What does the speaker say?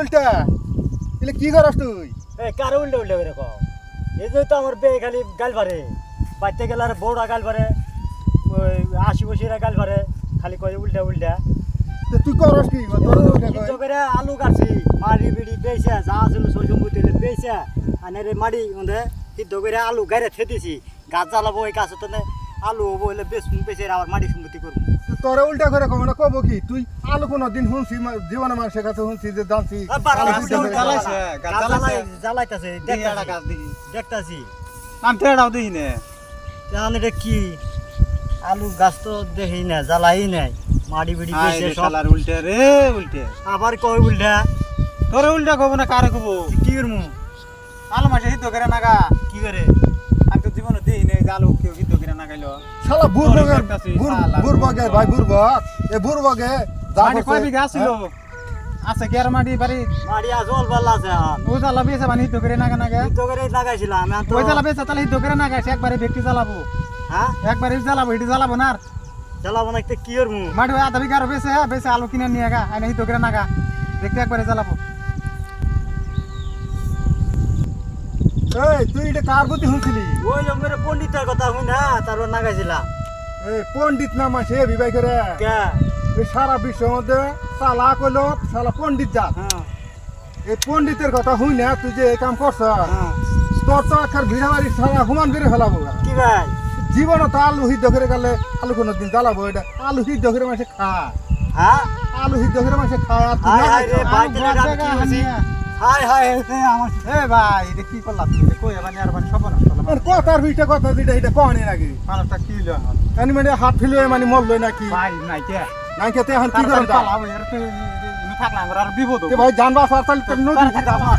উল্টা। এলে কি করস তুই? কারে উল্টে উল্টে করে এই যে তো আমার বে খালি গাল পারে বাইতে গেলে আর বউরা গাল পারে ওই আশি বছরা গাল পারে খালি কয় উল্টা উল্টা। তুই করস কি। করে আলু কাটছি। মাড়ি বিড়ি পেয়েছে যা ছিল সই সম্পত্তি পেয়েছে আর রে মাড়ি ওদের সিদ্ধ করে আলু গাড়ি থেতেছি গাছ জ্বালাবো ওই গাছ তো আলু হব হলে বেশ পেয়েছে আবার মাটি সম্পত্তি করব। তোরে উল্টা করে কব না কব কি? তুই আলু কোনো দিন শুনছি জীবনে মানুষের কাছে শুনছি যে জানছি জ্বালাইতাছে দেখতাছি নাম তেড়াও দেখি নে তাহলে এটা কি? আলু গাছ তো দেখি না জ্বালাই নাই মাড়ি বিড়ি পেয়েছে শালার উল্টে রে উল্টে। আবার কয় উল্টা? তোরে উল্টা কব না কারে কব? কি করব আলু মাসে হিদ্ধ করে নাগা কি করে? আমি নে আলু কেউ হিদ্ধ করে শালা বুড়বগের তোর কাছে শালা বুড়বগে বুড়বগ। ভাই বুড়বগ। এ বুড়বগে মাটি কয় বিঘা ছিল আছে কি মাটি বাড়ি? মাড়ি জল বাল্লা আছে ও জ্বালা বেছে মানে হিদ্ধ করে নাগা নাগা। সিদ্ধ করে লাগাইছিলাম ওই জ্বালা বেছে তাহলে হিদ্ধ করে নাগাইছে একবারে ব্যক্তি জ্বালাবো। হ্যাঁ? একবারে জ্বালাবো এটি জ্বালাবো না আর। জ্বালাবো না একটা কি করব? মাটি আধা বিঘা বেছে হ্যাঁ বেছে আলু কিনে নিয়ে গা আইনা করে নাগা। দেখতে একবারে জ্বালাবো। এই তুই এটা কার শুনছিলি? ওই কথা শুন না তারপর লাগাইছিলাম এই পণ্ডিত নাম আছে বিবাহ করে? এই সারা বিশ্বের মধ্যে সালা কইল সালা পণ্ডিত জাত। হ্যাঁ। এই পণ্ডিতের কথা শুই না তুই যে এই কাম করছ হ্যাঁ। তোর তো আখার ভিড়া বাড়ি সারা হুমান করে ফেলাবো। কি ভাই? জীবনে তো আলু সিদ্ধ করে গেলে আলু কোনো দিন জ্বালাবো এটা আলু সিদ্ধ করে মাসে খা হ্যাঁ? আলু সিদ্ধ করে মাসে তুই হাই হাই আমার এ ভাই এটা কি করলা তুমি? কই? মানে আর মানে সব না আর কথার ভিতরে কথা দিটা এটা কহনি নাকি? মানুষটা কি হইল এখন? মানে হাত ফেলে মানে মরলো নাকি? ভাই নাই কে? নাই খেতে এখন কি তাড়াতাড়ি করতাম এর তো- এ- এ- এ- থাকলাম আর বিপদ হব। ভাই জানবা সার তাহলে নদী তাড়াতাড়ি পালাও।